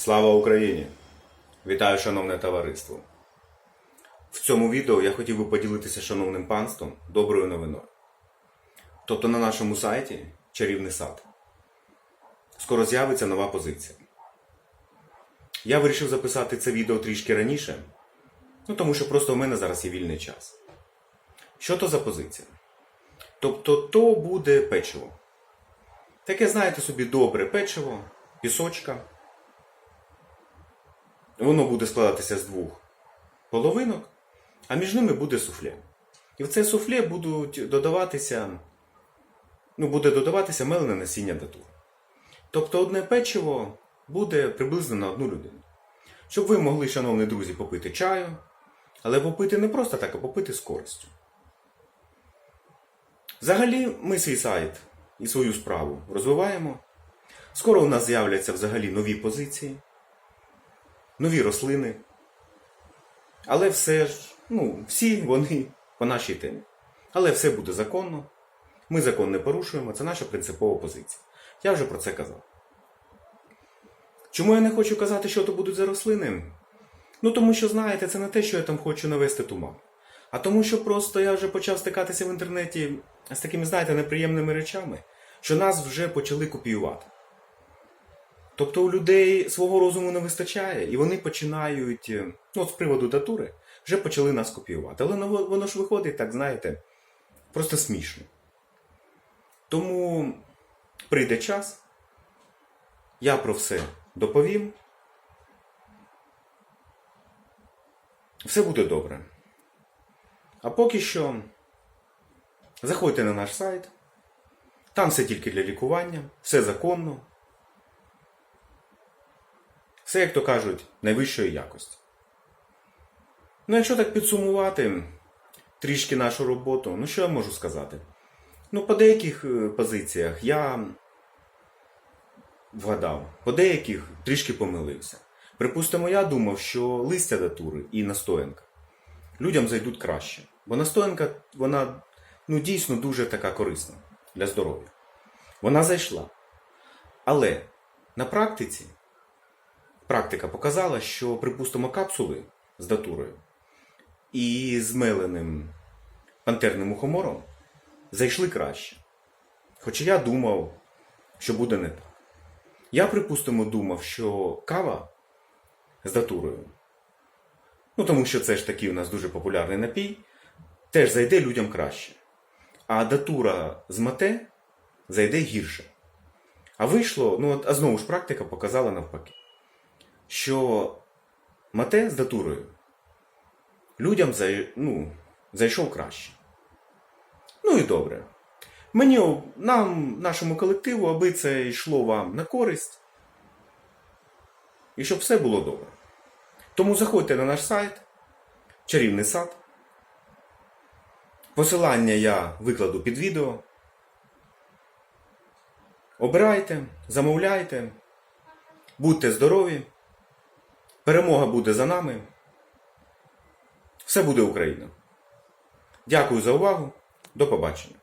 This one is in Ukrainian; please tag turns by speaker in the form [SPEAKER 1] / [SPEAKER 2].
[SPEAKER 1] Слава Україні! Вітаю, шановне товариство! В цьому відео я хотів би поділитися шановним панством доброю новиною. Тобто на нашому сайті Чарівний сад скоро з'явиться нова позиція. Я вирішив записати це відео трішки раніше, ну тому що просто в мене зараз є вільний час. Що то за позиція? Тобто, то буде печиво. Таке, знаєте собі, добре печиво, пісочка. Воно буде складатися з двох половинок, а між ними буде суфле. І в це суфле будуть додаватися, ну, буде додаватися мелене насіння датур. Тобто одне печиво буде приблизно на одну людину. Щоб ви могли, шановні друзі, попити чаю, але попити не просто так, а попити з користю. Взагалі, ми свій сайт і свою справу розвиваємо. Скоро у нас з'являться взагалі нові позиції, нові рослини. Але все ж, ну, всі вони по нашій темі. Але все буде законно. Ми закон не порушуємо, це наша принципова позиція. Я вже про це казав. Чому я не хочу казати, що то будуть за рослини? Ну тому що, знаєте, це не те, що я там хочу навести туман. А тому, що просто я вже почав стикатися в інтернеті з такими, знаєте, неприємними речами, що нас вже почали копіювати. Тобто у людей свого розуму не вистачає, і вони починають, е, ну, з приводу датури, вже почали нас копіювати. Але воно воно ж виходить, так знаєте, просто смішно. Тому прийде час, я про все доповім. Все буде добре. А поки що заходьте на наш сайт. Там все тільки для лікування, все законно. Все, як то кажуть, найвищої якості. Ну, якщо так підсумувати трішки нашу роботу, ну що я можу сказати? Ну, по деяких е, позиціях я вгадав, по деяких трішки помилився. Припустимо, я думав, що листя датури і настоянка людям зайдуть краще. Бо настоянка, вона ну, дійсно дуже така корисна для здоров'я. Вона зайшла. Але на практиці практика показала, що, припустимо, капсули з датурою і з меленим пантерним мухомором зайшли краще. Хоча я думав, що буде не так. Я, припустимо, думав, що кава з датурою, ну тому що це ж такий у нас дуже популярний напій, теж зайде людям краще. А датура з мате зайде гірше. А вийшло, ну а знову ж практика показала навпаки, що мате з датурою людям ну, зайшов краще. Ну і добре. Мені, нам, нашому колективу, аби це йшло вам на користь. І щоб все було добре. Тому заходьте на наш сайт Чарівний сад. Посилання я викладу під відео. Обирайте, замовляйте, будьте здорові. Перемога буде за нами. Все буде Україна. Дякую за увагу. До побачення.